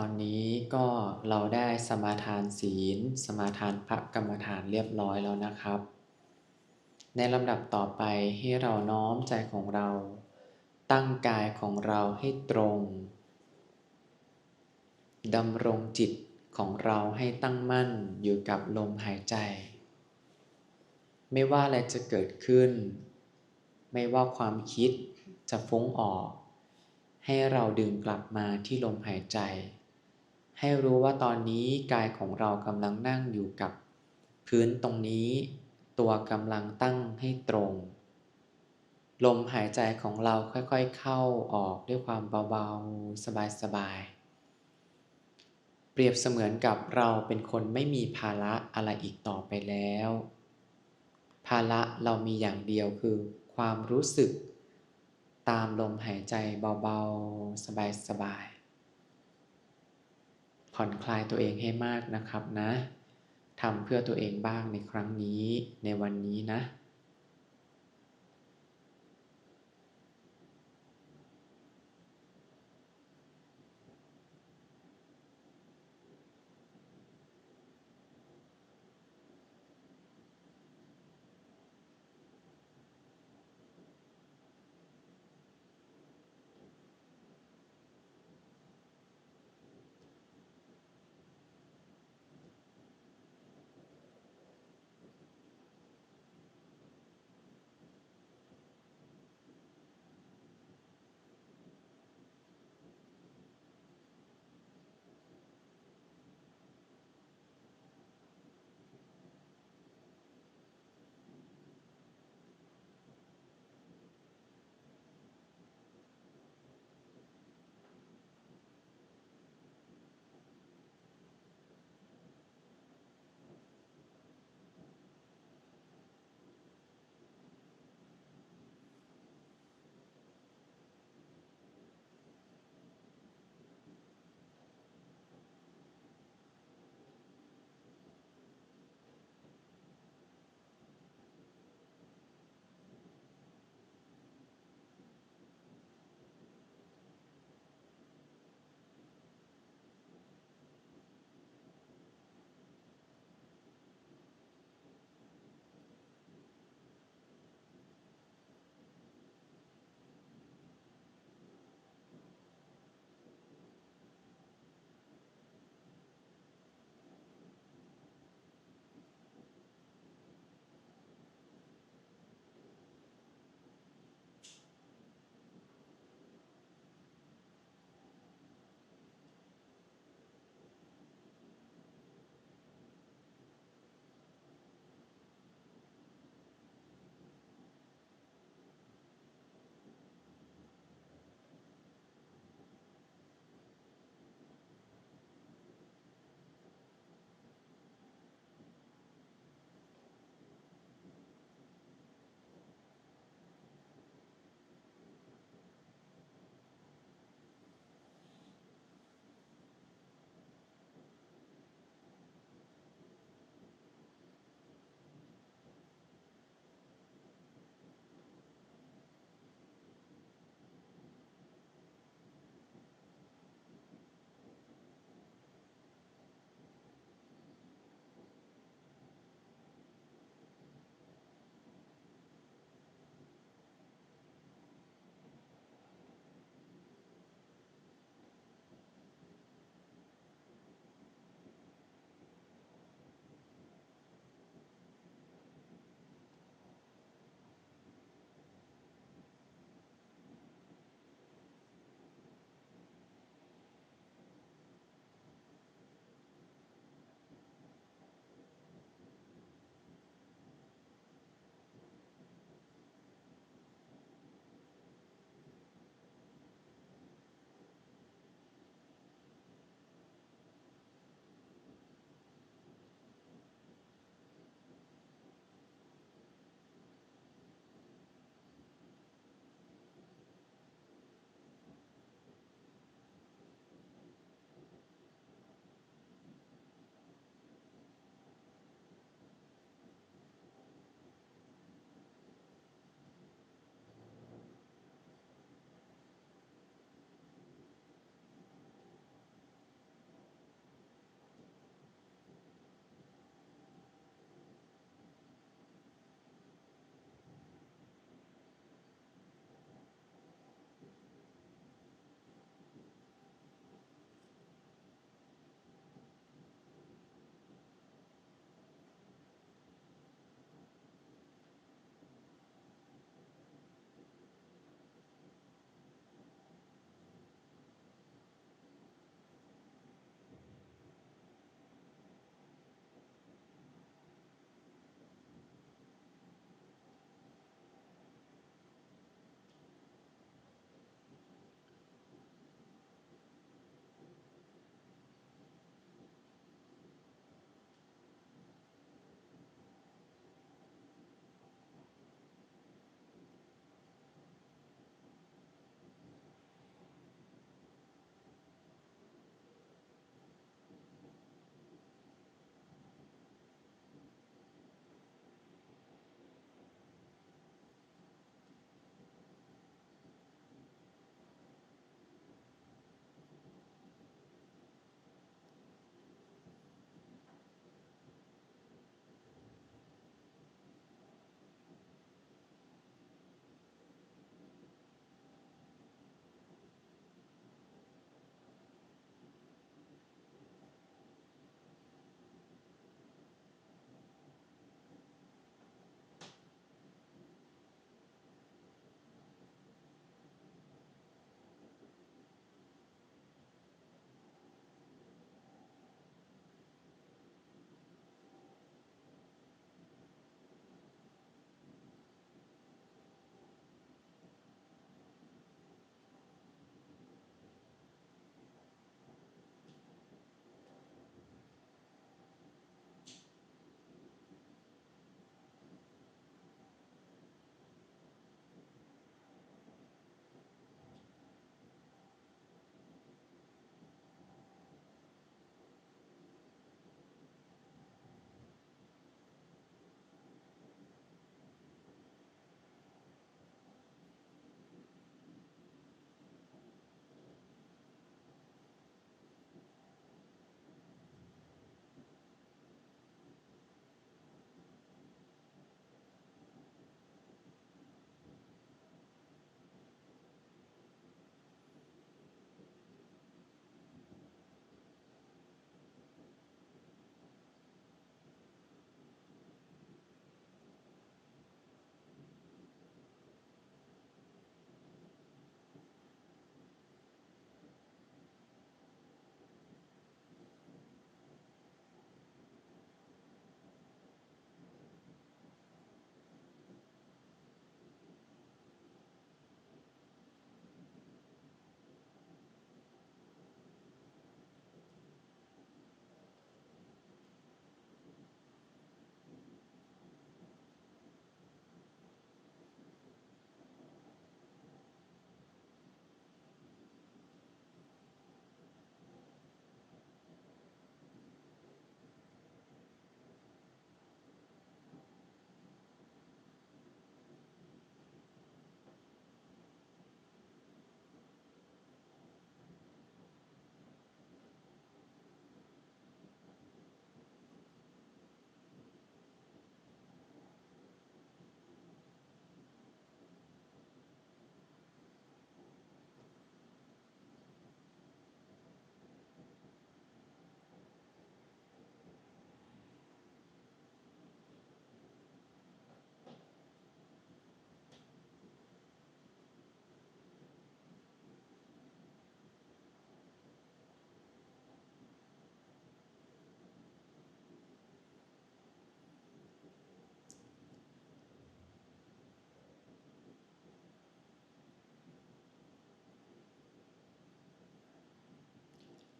ตอนนี้ก็เราได้สมาทานศีล สมาทานพระกรรมฐานเรียบร้อยแล้วนะครับ ในลำดับต่อไปให้เราน้อมใจของเรา ตั้งกายของเราให้ตรงดำรงจิตของเราให้ตั้งมั่นอยู่กับลมหายใจ ไม่ว่าอะไรจะเกิดขึ้น ไม่ว่าความคิดจะฟุ้งออก ให้เราดึงกลับมาที่ลมหายใจ ให้รู้ว่าตอนนี้กายของเรากำลังนั่งอยู่กับ พื้นตรงนี้ ตัวกำลังตั้งให้ตรง ลมหายใจของเราค่อยๆเข้าออกด้วยความเบาๆ สบายๆ เปรียบเสมือนกับเราเป็นคนไม่มีภาระอะไรอีกต่อไปแล้ว ภาระเรามีอย่างเดียวคือความรู้สึก ตามลมหายใจเบาๆ สบายๆ ผ่อนคลายตัวเองให้มากนะครับนะทำเพื่อตัวเองบ้างในครั้งนี้ในวันนี้นะ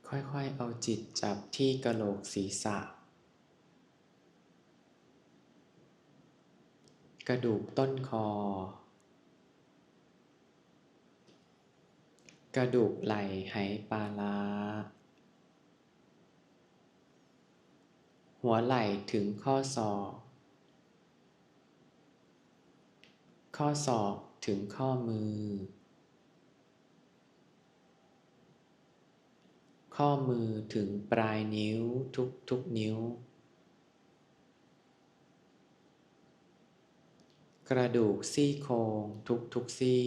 ค่อยๆ เอาจิตจับที่กระโหลกศีรษะ กระดูกต้นคอ กระดูกไหล่ไหปาลาหัวไหล่ถึงข้อศอก ข้อศอกถึงข้อมือ ข้อมือถึงปลายนิ้วทุกทุกนิ้ว กระดูกซี่โครงทุกทุกซี่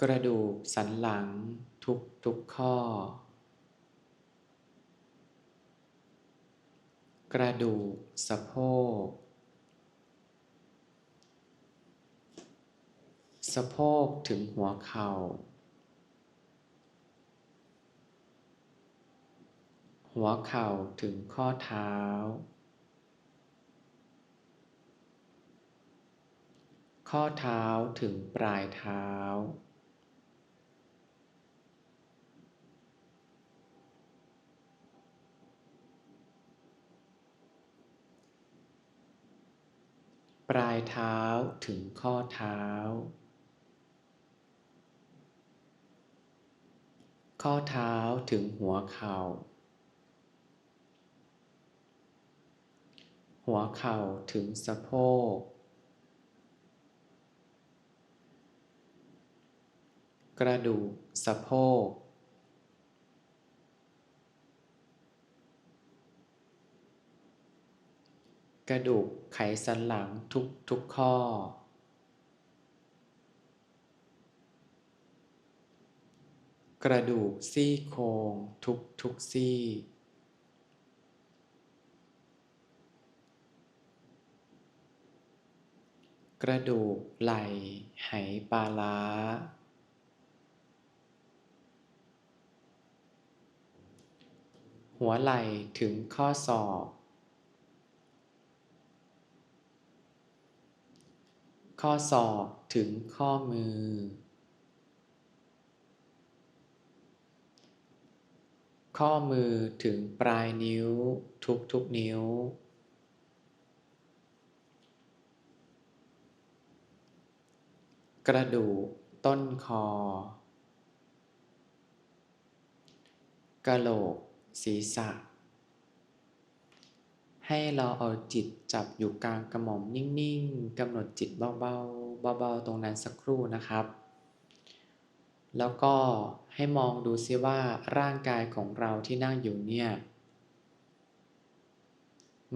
กระดูกสันหลังทุกทุกข้อ กระดูกสะโพก สะโพกถึงหัวเข่า หัวเข่าถึงข้อเท้า ข้อเท้าถึงปลายเท้า ปลายเท้าถึงข้อเท้า ข้อเท้าถึงหัวเข่า หัวเข่าถึงสะโพก กระดูกสะโพก กระดูกไขสันหลังทุกทุกข้อ กระดูกซี่โครงทุกทุกซี่ กระดูกไหล่ไหปลาล้า หัวไหล่ถึงข้อศอก ข้อศอกถึงข้อมือ ข้อมือถึงปลายนิ้วทุกทุกนิ้ว กระดูกต้นคอกระโหลก ศีรษะ ให้เราเอาจิตจับอยู่กลางกระหม่อมนิ่งๆกำหนดจิตเบาๆเบาๆตรงนั้นสักครู่นะครับ แล้วก็ให้มองดูซิว่าร่างกายของเราที่นั่งอยู่เนี่ย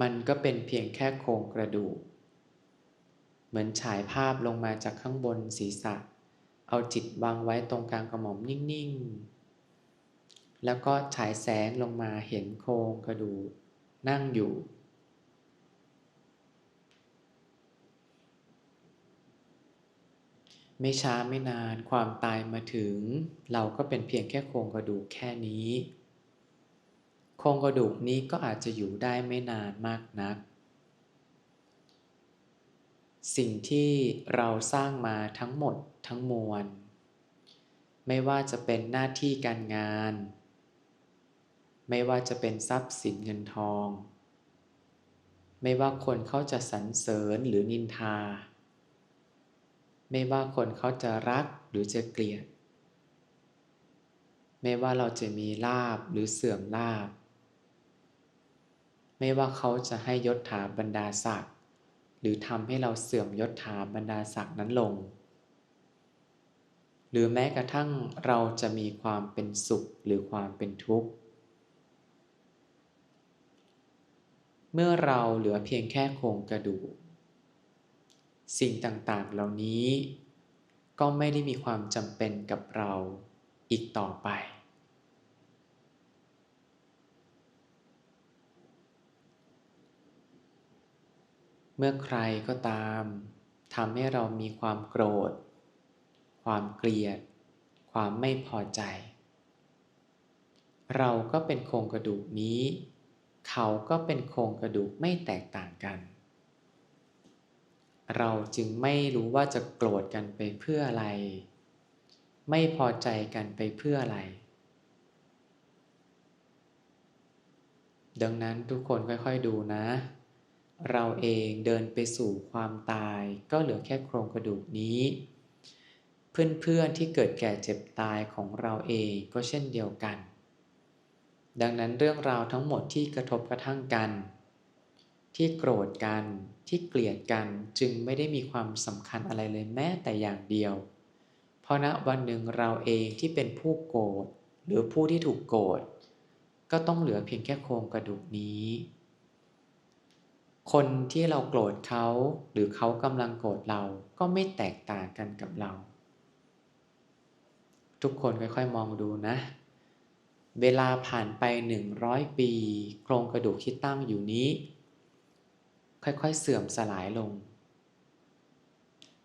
มันก็เป็นเพียงแค่โครงกระดูก เหมือนฉายภาพลงมาจากข้างบนศีรษะ เอาจิตวางไว้ตรงกลางกระหม่อมนิ่ง ๆ แล้วก็ฉายแสงลงมาเห็นโครงกระดูกนั่งอยู่ ไม่ช้าไม่นานความตายมาถึง เราก็เป็นเพียงแค่โครงกระดูกแค่นี้ โครงกระดูกนี้ก็อาจจะอยู่ได้ไม่นานมากนัก สิ่งที่เราสร้างมาทั้งหมดทั้งมวล ไม่ว่าจะเป็นหน้าที่การงาน ไม่ว่าจะเป็นทรัพย์สินเงินทอง ไม่ว่าคนเขาจะสรรเสริญหรือนินทา ไม่ว่าคนเขาจะรักหรือจะเกลียด ไม่ว่าเราจะมีลาบหรือเสื่อมลาบ ไม่ว่าเขาจะให้ยศถาบรรดาศักดิ์หรือทำให้เราเสื่อมยศถาบรรดาศักดิ์นั้นลง หรือแม้กระทั่งเราจะมีความเป็นสุขหรือความเป็นทุกข์ เมื่อเราเหลือเพียงแค่โครงกระดูก สิ่งต่างๆเหล่านี้ ก็ไม่ได้มีความจำเป็นกับเราอีกต่อไป เมื่อใครก็ตามทำให้เรามีความโกรธ ความเกลียด ความไม่พอใจ เราก็เป็นโครงกระดูกนี้ เขาก็เป็นโครงกระดูกไม่แตกต่างกัน เราจึงไม่รู้ว่าจะโกรธกันไปเพื่ออะไร ไม่พอใจกันไปเพื่ออะไร ดังนั้นทุกคนค่อยๆดูนะ เราเองเดินไปสู่ความตายก็เหลือแค่โครงกระดูกนี้ เพื่อนๆที่เกิดแก่เจ็บตายของเราเองก็เช่นเดียวกัน ดังนั้นเรื่องราวทั้งหมดที่กระทบกระทั่งกัน ที่โกรธกันที่เกลียดกันจึงไม่ได้มีความสำคัญอะไรเลยแม้แต่อย่างเดียว เพราะณวันหนึ่งเราเองที่เป็นผู้โกรธหรือผู้ที่ถูกโกรธก็ต้องเหลือเพียงแค่โครงกระดูกนี้ คนที่เราโกรธเขาหรือเขากำลังโกรธเราก็ไม่แตกต่างกันกับเรา ทุกคนค่อยๆมองดูนะ เวลาผ่านไปหนึ่งร้อยปี โครงกระดูกที่ตั้งอยู่นี้ ค่อยๆ เสื่อมสลายลง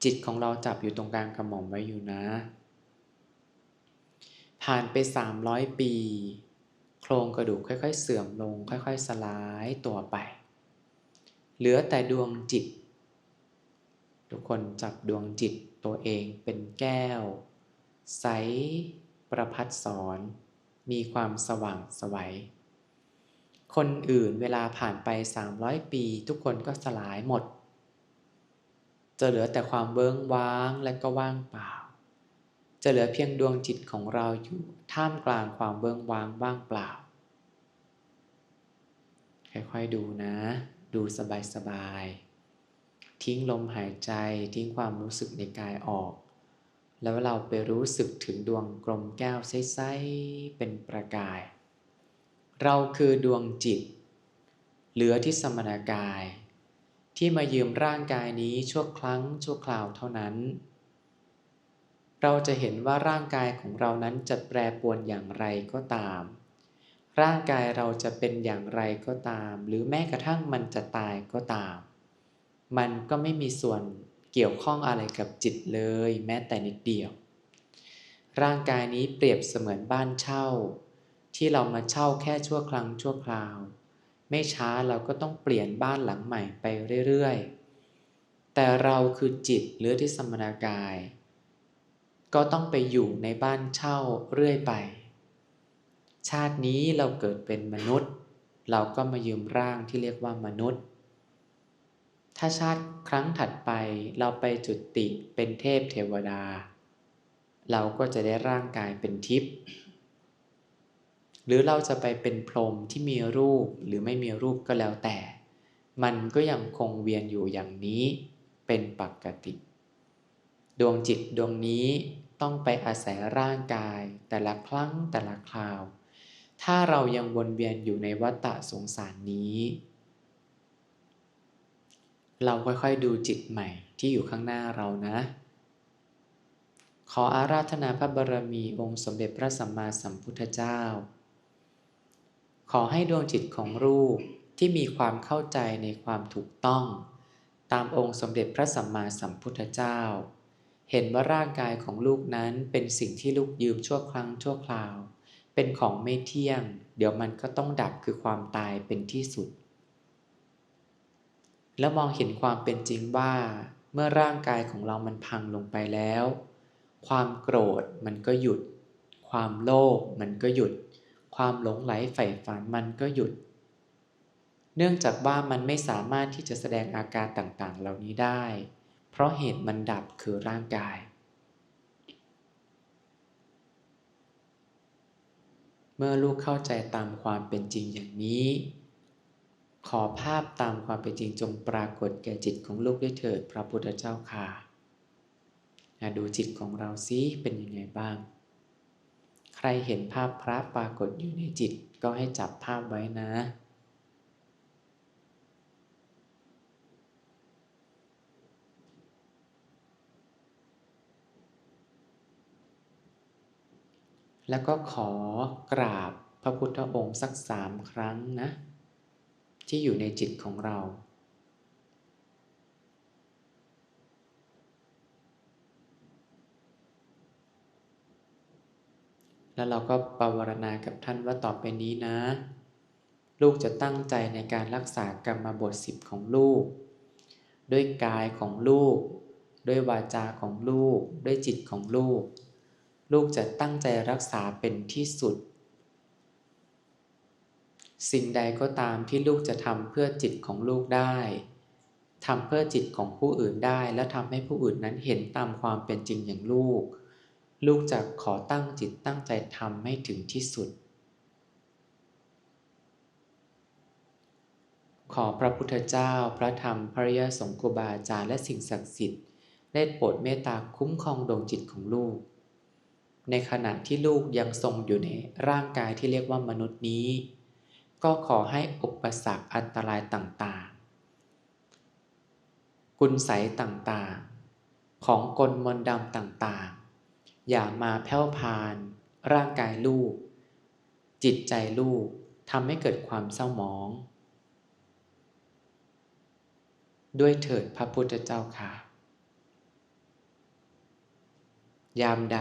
จิตของเราจับอยู่ตรงกลางกระหม่อมไว้อยู่นะ ผ่านไป 300 ปี โครงกระดูกค่อย ๆ เสื่อมลง ค่อย ๆ สลายตัวไป เหลือแต่ดวงจิต ทุกคนจับดวงจิตตัวเองเป็นแก้ว ใสประพัดสอน มีความสว่างสวัย คนอื่นเวลาผ่านไป 300 ปี ทุกคนก็สลายหมด จะเหลือแต่ความเบิ้งว้างและก็ว่างเปล่า จะเหลือเพียงดวงจิตของเราอยู่ท่ามกลางความเบื้องว้างว่างเปล่า ค่อยๆดูนะ ดูสบายๆ ทิ้งลมหายใจทิ้งความรู้สึกในกายออก แล้วเราไปรู้สึกถึงดวงกลมแก้วใสๆเป็นประกาย เราคือดวงจิต เหลือที่สมณกาย ที่มายืมร่างกายนี้ชั่วครั้งชั่วคราวเท่านั้น เราจะเห็นว่าร่างกายของเรานั้นจะแปรปรวนอย่างไรก็ตาม ร่างกายเราจะเป็นอย่างไรก็ตาม หรือแม้กระทั่งมันจะตายก็ตาม มันก็ไม่มีส่วนเกี่ยวข้องอะไรกับจิตเลย แม้แต่นิดเดียว ร่างกายนี้เปรียบเสมือนบ้านเช่า ที่เรามาเช่าแค่ชั่วครั้งชั่วคราว ไม่ช้าเราก็ต้องเปลี่ยนบ้านหลังใหม่ไปเรื่อยๆ แต่เราคือจิตหรือที่สมณากาย ก็ต้องไปอยู่ในบ้านเช่าเรื่อยไป ชาตินี้เราเกิดเป็นมนุษย์ เราก็มายืมร่างที่เรียกว่ามนุษย์ ถ้าชาติครั้งถัดไปเราไปจุติเป็นเทพเทวดา เราก็จะได้ร่างกายเป็นทิพย์ หรือเราจะไปเป็นพรหมที่มีรูปหรือไม่มีรูปก็แล้วแต่ มันก็ยังคงเวียนอยู่อย่างนี้เป็นปกติ ดวงจิตดวงนี้ต้องไปอาศัยร่างกายแต่ละครั้งแต่ละคราว ถ้าเรายังวนเวียนอยู่ในวัฏฏะสงสารนี้ เราค่อยๆดูจิตใหม่ที่อยู่ข้างหน้าเรานะ ขออาราธนาพระบารมีองค์สมเด็จพระสัมมาสัมพุทธเจ้า ขอให้ดวงจิตของรูปที่มีความเข้าใจในความถูกต้อง ตามองค์สมเด็จพระสัมมาสัมพุทธเจ้า เห็นว่าร่างกายของลูกนั้นเป็นสิ่งที่ลูกยืมชั่วครั้งชั่วคราว เป็นของไม่เที่ยง เดี๋ยวมันก็ต้องดับคือความตายเป็นที่สุด แล้วมองเห็นความเป็นจริงว่า เมื่อร่างกายของเรามันพังลงไปแล้ว ความโกรธมันก็หยุด ความโลภมันก็หยุด ความหลงไหลใฝ่ฝันมันก็หยุด เนื่องจากว่ามันไม่สามารถที่จะแสดงอาการต่างๆ เหล่านี้ได้ เพราะเหตุมันดับคือร่างกาย เมื่อลูกเข้าใจตามความเป็นจริงอย่างนี้ ขอภาพตามความเป็นจริงจงปรากฏแก่จิตของลูกด้วยเถิดพระพุทธเจ้าค่ะดูจิตของเราซิเป็นยังไงบ้าง ใครเห็นภาพพระปรากฏอยู่ในจิตก็ให้จับภาพไว้นะ แล้วก็ขอกราบพระพุทธองค์สักสามครั้งนะ ที่อยู่ในจิตของเรา แล้วเราก็ปวารณากับท่านว่าต่อไปนี้นะ ลูกจะตั้งใจในการรักษากรรมบทสิบของลูก ด้วยกายของลูก ด้วยวาจาของลูก ด้วยจิตของลูก ลูกจะตั้งใจรักษาเป็นที่สุด สิ่งใดก็ตามที่ลูกจะทำเพื่อจิตของลูกได้ทำเพื่อจิตของผู้อื่นได้ และทำให้ผู้อื่นนั้นเห็นตามความเป็นจริงอย่างลูก ลูกจะขอตั้งจิตตั้งใจทำให้ถึงที่สุด ขอพระพุทธเจ้า พระธรรม พระยาสงฆ์ครูบาอาจารย์และสิ่งศักดิ์สิทธิ์ได้โปรดเมตตาคุ้มครองดวงจิตของลูก ในขณะที่ลูกยังทรงอยู่ในร่างกายที่เรียกว่ามนุษย์นี้ ก็ขอให้อุปสรรคอันตรายต่างๆ กุญไสต่างๆ ของกลมนดำต่างๆ อย่ามาแผ่วพาน ร่างกายลูก จิตใจลูกทำให้เกิดความเศร้าหมอง ด้วยเถิดพระพุทธเจ้าค่ะ ยามใด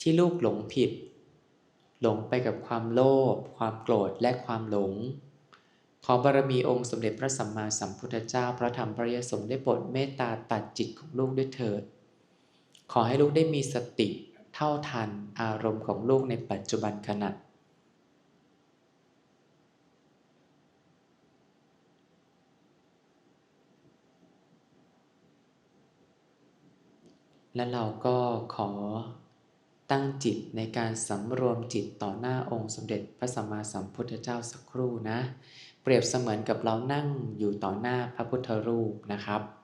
ที่ลูกหลงผิด หลงไปกับความโลภความโกรธและความหลง ขอบารมีองค์สมเด็จพระสัมมาสัมพุทธเจ้าพระธรรมพระยสงฆ์ได้โปรดเมตตาตัดจิตของลูกด้วยเถิด ขอให้ลูกได้มีสติเท่าทันอารมณ์ของลูกในปัจจุบันขณะ และเราก็ขอตั้งจิตในการสำรวมจิตต่อหน้าองค์สมเด็จพระสัมมาสัมพุทธเจ้าสักครู่นะ เปรียบเสมือนกับเรานั่งอยู่ต่อหน้าพระพุทธรูปนะครับ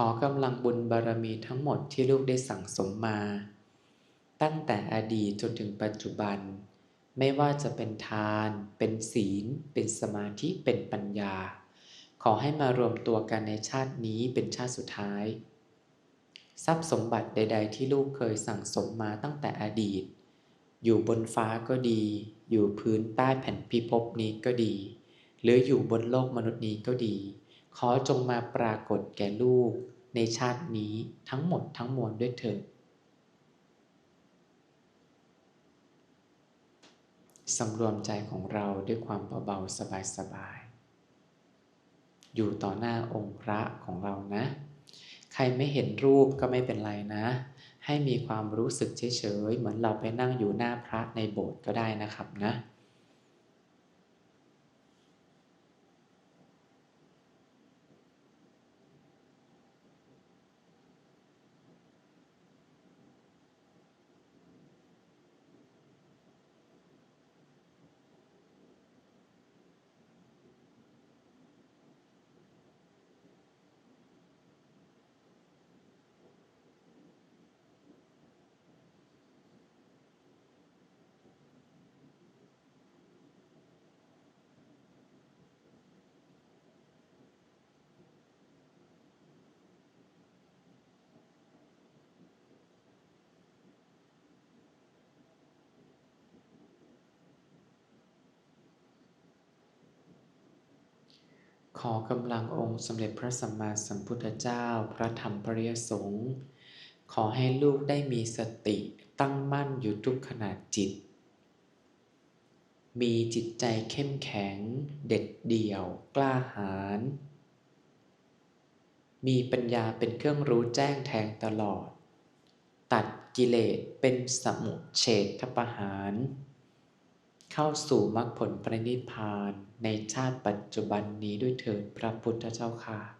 ขอกำลังบุญบารมีทั้งหมดที่ลูกได้สั่งสมมา ตั้งแต่อดีตจนถึงปัจจุบัน ไม่ว่าจะเป็นทาน เป็นศีล เป็นสมาธิเป็นปัญญา ขอให้มารวมตัวกันในชาตินี้เป็นชาติสุดท้าย ทรัพย์สมบัติใด ๆ ที่ลูกเคยสั่งสมมาตั้งแต่อดีต อยู่บนฟ้าก็ดี อยู่พื้นใต้แผ่นพิภพนี้ก็ดี หรืออยู่บนโลกมนุษย์นี้ก็ดี ขอจงมาปรากฏแก่ลูกในชาตินี้ทั้งหมดทั้งมวลด้วยเถิดสำรวมใจของเราด้วยความเบาๆสบายๆ อยู่ต่อหน้าองค์พระของเรานะ ใครไม่เห็นรูปก็ไม่เป็นไรนะ ให้มีความรู้สึกเฉยๆ เหมือนเราไปนั่งอยู่หน้าพระในโบสถ์ก็ได้นะครับนะ อกำลังองค์สมเด็จพระสัมมาสัมพุทธเจ้า พระธรรมปริยสงฆ์ขอให้ลูกได้มีสติตั้งมั่นอยู่ทุกขณะจิต มีจิตใจเข้มแข็ง เด็ดเดี่ยว กล้าหาญ มีปัญญาเป็นเครื่องรู้แจ้งแทงตลอด ตัดกิเลสเป็นสมุเฉทประหาร เข้าสู่มรรคผลปรินิพานในชาติปัจจุบันนี้ด้วยเถิดพระพุทธเจ้าค่ะ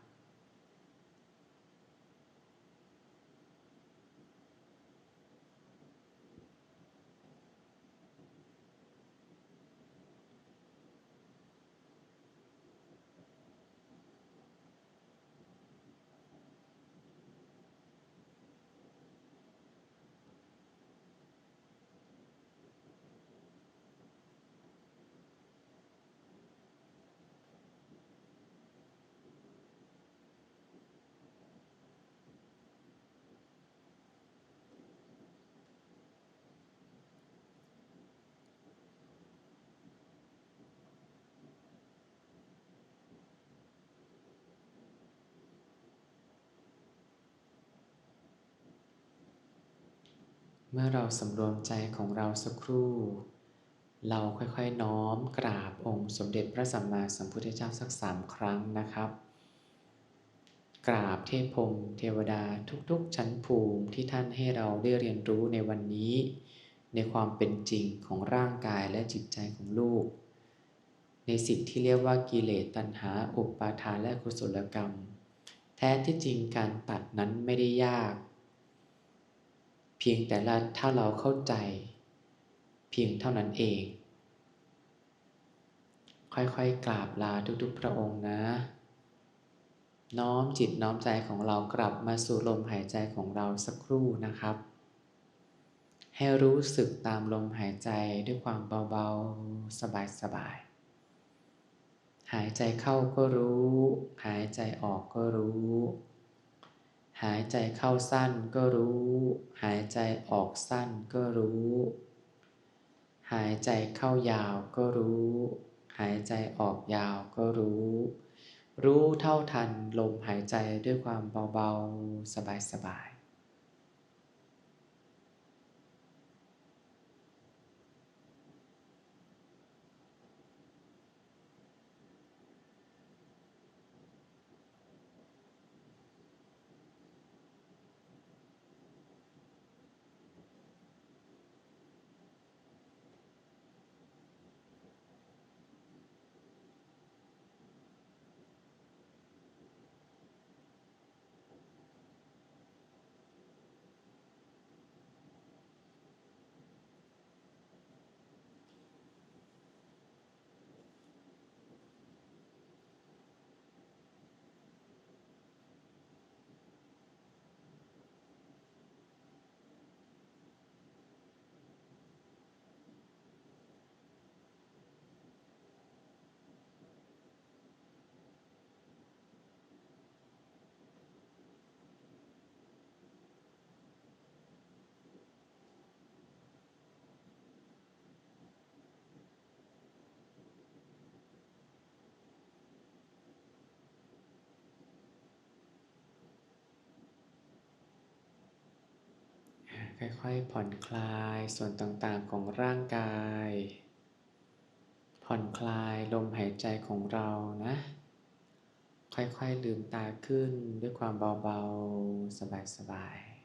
เมื่อเราสำรวมใจของเราสักครู่ เราค่อยๆน้อมกราบองค์สมเด็จพระสัมมาสัมพุทธเจ้าสักสามครั้งนะครับ กราบเทพพรหมเทวดาทุกๆ ชั้นภูมิที่ท่านให้เราได้เรียนรู้ในวันนี้ ในความเป็นจริงของร่างกายและจิตใจของลูก ในสิ่งที่เรียกว่ากิเลสตัณหาอุปาทานและกุศลกรรม แท้ที่จริงการตัดนั้นไม่ได้ยาก เพียงแต่ละถ้าเราเข้าใจ เพียงเท่านั้นเอง ค่อยๆกราบลาทุกๆ พระองค์นะ น้อมจิตน้อมใจของเรากลับมาสู่ลมหายใจของเราสักครู่นะครับ ให้รู้สึกตามลมหายใจด้วยความเบาๆ สบายๆหายใจเข้าก็รู้ หายใจออกก็รู้ หายใจเข้าสั้นก็รู้ หายใจออกสั้นก็รู้ หายใจเข้ายาวก็รู้ หายใจออกยาวก็รู้ รู้เท่าทันลมหายใจด้วยความเบาๆ สบายๆ ค่อยๆ ผ่อนคลายส่วนต่างๆของร่างกาย ผ่อนคลายลมหายใจของเรานะ ค่อยๆ ลืมตาขึ้นด้วยความเบาๆ สบายๆ